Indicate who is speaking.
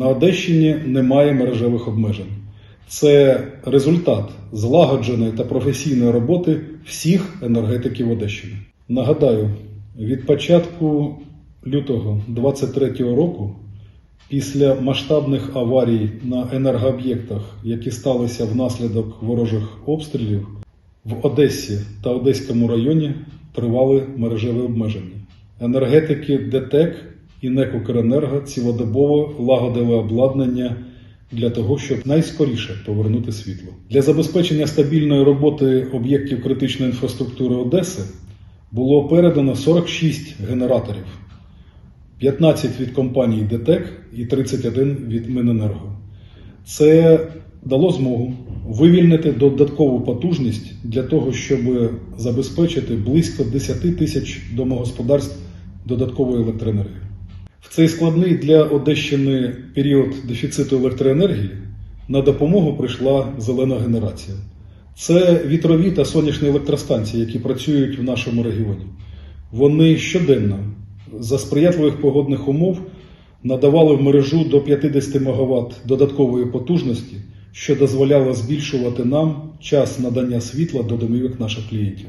Speaker 1: На Одещині немає мережевих обмежень. Це результат злагодженої та професійної роботи всіх енергетиків Одещини. Нагадаю, від початку лютого 2023 року, після масштабних аварій на енергооб'єктах, які сталися внаслідок ворожих обстрілів, в Одесі та Одеському районі тривали мережеві обмеження. Енергетики ДТЕК і НЕК «Укренерго» цілодобово лагодили обладнання для того, щоб найскоріше повернути світло. Для забезпечення стабільної роботи об'єктів критичної інфраструктури Одеси було передано 46 генераторів, 15 від компанії ДТЕК і 31 від Миненерго. Це дало змогу вивільнити додаткову потужність для того, щоб забезпечити близько 10 тисяч домогосподарств додатковою електроенергією. В цей складний для Одещини період дефіциту електроенергії на допомогу прийшла зелена генерація. Це вітрові та сонячні електростанції, які працюють в нашому регіоні. Вони щоденно за сприятливих погодних умов надавали в мережу до 50 МВт додаткової потужності, що дозволяло збільшувати нам час надання світла до домівок наших клієнтів.